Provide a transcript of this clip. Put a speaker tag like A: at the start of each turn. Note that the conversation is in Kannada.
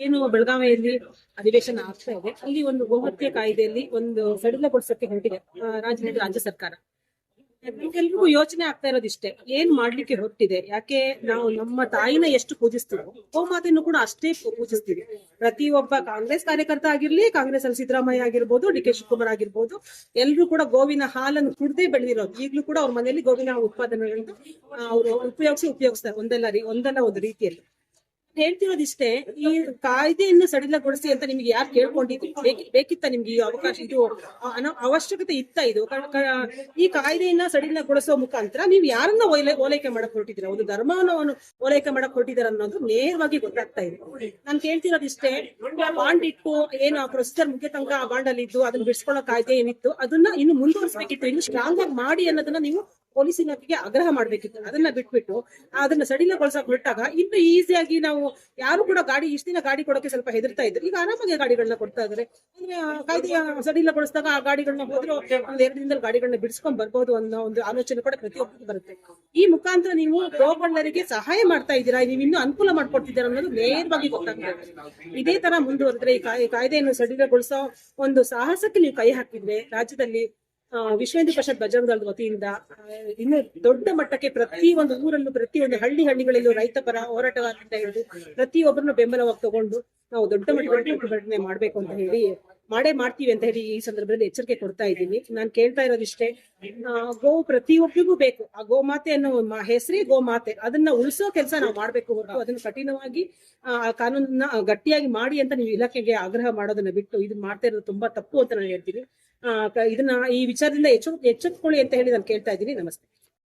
A: ಏನು ಬೆಳಗಾವಿಯಲ್ಲಿ ಅಧಿವೇಶನ ಆಗ್ತಾ ಇದೆ, ಅಲ್ಲಿ ಒಂದು ಗೋಹತ್ಯೆ ಕಾಯ್ದೆಯಲ್ಲಿ ಒಂದು ಸಡಿಲಗೊಳಿಸಕ್ಕೆ ಹೊರಟಿದೆ ರಾಜ್ಯದಲ್ಲಿ ರಾಜ್ಯದ ರಾಜ್ಯ ಸರ್ಕಾರ. ಎಲ್ರಿಗೂ ಯೋಚನೆ ಆಗ್ತಾ ಇರೋದಿಷ್ಟೇ, ಏನ್ ಮಾಡ್ಲಿಕ್ಕೆ ಹೊರಟಿದೆ, ಯಾಕೆ ನಾವು ನಮ್ಮ ತಾಯಿನ ಎಷ್ಟು ಪೂಜಿಸ್ತೀವೋ, ಗೋಮಾತೆಯನ್ನು ಕೂಡ ಅಷ್ಟೇ ಪೂಜಿಸ್ತೀವಿ. ಪ್ರತಿಯೊಬ್ಬ ಕಾಂಗ್ರೆಸ್ ಕಾರ್ಯಕರ್ತ ಆಗಿರ್ಲಿ, ಕಾಂಗ್ರೆಸ್ ಅಲ್ಲಿ ಸಿದ್ದರಾಮಯ್ಯ ಆಗಿರ್ಬೋದು, ಡಿ ಕೆ ಶಿವಕುಮಾರ್ ಆಗಿರ್ಬೋದು, ಎಲ್ರು ಕೂಡ ಗೋವಿನ ಹಾಲನ್ನು ಕುಡ್ದೇ ಬೆಳೆದಿರೋದು. ಈಗಲೂ ಕೂಡ ಅವ್ರ ಮನೆಯಲ್ಲಿ ಗೋವಿನ ಉತ್ಪಾದನೆಗಳನ್ನು ಅವರು ಉಪಯೋಗಿಸಿ ಉಪಯೋಗಿಸ್ತಾರೆ, ಒಂದಲ್ಲ ರೀ, ಒಂದಲ್ಲ ಒಂದು ರೀತಿಯಲ್ಲಿ. ಹೇಳ್ತಿರೋದಿಷ್ಟೇ, ಈ ಕಾಯ್ದೆಯನ್ನು ಸಡಿಲಗೊಳಿಸಿ ಅಂತ ನಿಮ್ಗೆ ಯಾರು ಕೇಳ್ಕೊಂಡಿದ್ರು ಬೇಕಿ- ಬೇಕಿತ್ತ ನಿಮ್ಗೆ ಈ ಅವಕಾಶ, ಇದು ಅವಶ್ಯಕತೆ ಇತ್ತ ಇದು? ಈ ಕಾಯ್ದೆಯನ್ನ ಸಡಿಲಗೊಳಿಸೋ ಮುಖಾಂತರ ನೀವು ಯಾರನ್ನ ಓಲೈ- ಓಲೈಕೆ ಮಾಡಕ್ ಹೊರಟಿದ್ದೀರಾ? ಒಂದು ಧರ್ಮವನ್ನು ಓಲೈಕೆ ಮಾಡಕ್ ಹೊರಟಿದಾರ ಅನ್ನೋದು ನೇರವಾಗಿ ಗೊತ್ತಾಗ್ತಾ ಇದೆ. ನಾನು ಕೇಳ್ತಿರೋದಿಷ್ಟೇ ಬಾಂಡ್ ಇಟ್ಟು ಏನು ಪ್ರೊಸೀಜರ್ ಮುಖ್ಯ ತನಕ ಆ ಬಾಂಡ್ ಅಲ್ಲಿ ಇದ್ದು ಅದನ್ನ ಬಿಡಿಸ್ಕೊಳ್ಳೋ ಕಾಯ್ದೆ ಏನಿತ್ತು, ಅದನ್ನ ಇನ್ನು ಮುಂದುವರಿಸಬೇಕಿತ್ತು, ಇನ್ನು ಸ್ಟ್ರಾಂಗ್ ಆಗಿ ಮಾಡಿ ಅನ್ನೋದನ್ನ ನೀವು ಪೊಲೀಸ್ ಇಲಾಖೆಗೆ ಆಗ್ರಹ ಮಾಡ್ಬೇಕಿತ್ತು. ಅದನ್ನ ಬಿಟ್ಬಿಟ್ಟು ಅದನ್ನ ಸಡಿಲಗೊಳಿಸಕ್ ಬಿಟ್ಟಾಗ ಇನ್ನು ಈಸಿಯಾಗಿ ನಾವು ಯಾರು ಕೂಡ ಗಾಡಿ, ಇಷ್ಟ ದಿನ ಗಾಡಿ ಕೊಡೋಕೆ ಸ್ವಲ್ಪ ಹೆದರ್ತಾ ಇದ್ರು. ಈಗ ಆರಾಮಾಗಿ ಗಾಡಿಗಳನ್ನ ಕೊಡ್ತಾ ಇದಾರೆ. ಅಂದ್ರೆ ಕಾಯ್ದೆಯ ಸಡಿಲಗೊಳಿಸಿದಾಗ ಆ ಗಾಡಿಗಳನ್ನ ಹೋದ್ರು ಒಂದ್ ಎರಡು ದಿನದಲ್ಲಿ ಗಾಡಿಗಳನ್ನ ಬಿಡಿಸ್ಕೊಂಡ್ ಬರ್ಬೋದು ಅನ್ನೋ ಒಂದು ಆಲೋಚನೆ ಕೂಡ ಪ್ರತಿಯೊಬ್ಬರಿಗೂ ಬರುತ್ತೆ. ಈ ಮುಖಾಂತರ ನೀವು ಗೋಗಳರಿಗೆ ಸಹಾಯ ಮಾಡ್ತಾ ಇದ್ದೀರಾ? ನೀವು ಇನ್ನೂ ಅನುಕೂಲ ಮಾಡ್ಕೊಡ್ತಿದ್ದೀರಾ ಅನ್ನೋದು ನೇರವಾಗಿ ಗೊತ್ತಾಗ್ತದೆ ಇದೇ. ತರ ಮುಂದುವರೆದ್ರೆ ಈ ಕಾಯ್- ಕಾಯ್ದೆಯನ್ನು ಸಡಿಲಗೊಳಿಸೋ ಒಂದು ಸಾಹಸಕ್ಕೆ ನೀವು ಕೈ ಹಾಕಿದ್ರೆ ರಾಜ್ಯದಲ್ಲಿ ವಿಶ್ವ ಹಿಂದೂ ಪರಿಷತ್ ಬಜರಂಗ ದಳದ ವತಿಯಿಂದ ಇನ್ನು ದೊಡ್ಡ ಮಟ್ಟಕ್ಕೆ ಪ್ರತಿ ಒಂದು ಊರಲ್ಲೂ ಪ್ರತಿ ಒಂದು ಹಳ್ಳಿ ಹಳ್ಳಿಗಳಲ್ಲೂ ರೈತ ಪರ ಹೋರಾಟಗಾರರಿಂದ ಹಿಡಿದು ಪ್ರತಿಯೊಬ್ಬರನ್ನು ಬೆಂಬಲವಾಗಿ ತಗೊಂಡು ನಾವು ದೊಡ್ಡ ಮಟ್ಟದಲ್ಲಿ ಪ್ರತಿಭಟನೆ ಮಾಡ್ಬೇಕು ಅಂತ ಹೇಳಿ ಮಾಡೇ ಮಾಡ್ತೀವಿ ಅಂತ ಹೇಳಿ ಈ ಸಂದರ್ಭದಲ್ಲಿ ಎಚ್ಚರಿಕೆ ಕೊಡ್ತಾ ಇದ್ದೀನಿ. ನಾನು ಕೇಳ್ತಾ ಇರೋದಿಷ್ಟೇ ಗೋ ಪ್ರತಿಯೊಬ್ಬರಿಗೂ ಬೇಕು. ಆ ಗೋಮಾತೆ ಅನ್ನೋ ಹೆಸರೇ ಗೋಮಾತೆ ಅದನ್ನ ಉಳಿಸೋ ಕೆಲಸ ನಾವು ಮಾಡ್ಬೇಕು ಹೊರತು ಅದನ್ನ ಕಠಿಣವಾಗಿ, ಆ ಕಾನೂನನ್ನ ಗಟ್ಟಿಯಾಗಿ ಮಾಡಿ ಅಂತ ನೀವು ಇಲಾಖೆಗೆ ಆಗ್ರಹ ಮಾಡೋದನ್ನ ಬಿಟ್ಟು ಇದು ಮಾಡ್ತಾ ಇರೋದು ತುಂಬಾ ತಪ್ಪು ಅಂತ ನಾನು ಹೇಳ್ತೀನಿ. ಇದನ್ನ ಈ ವಿಚಾರದಿಂದ ಎಚ್ಚ, ಎಚ್ಚೆತ್ಕೊಳ್ಳಿ ಅಂತ ಹೇಳಿ ನಾನು ಕೇಳ್ತಾ ಇದ್ದೀನಿ. ನಮಸ್ತೆ.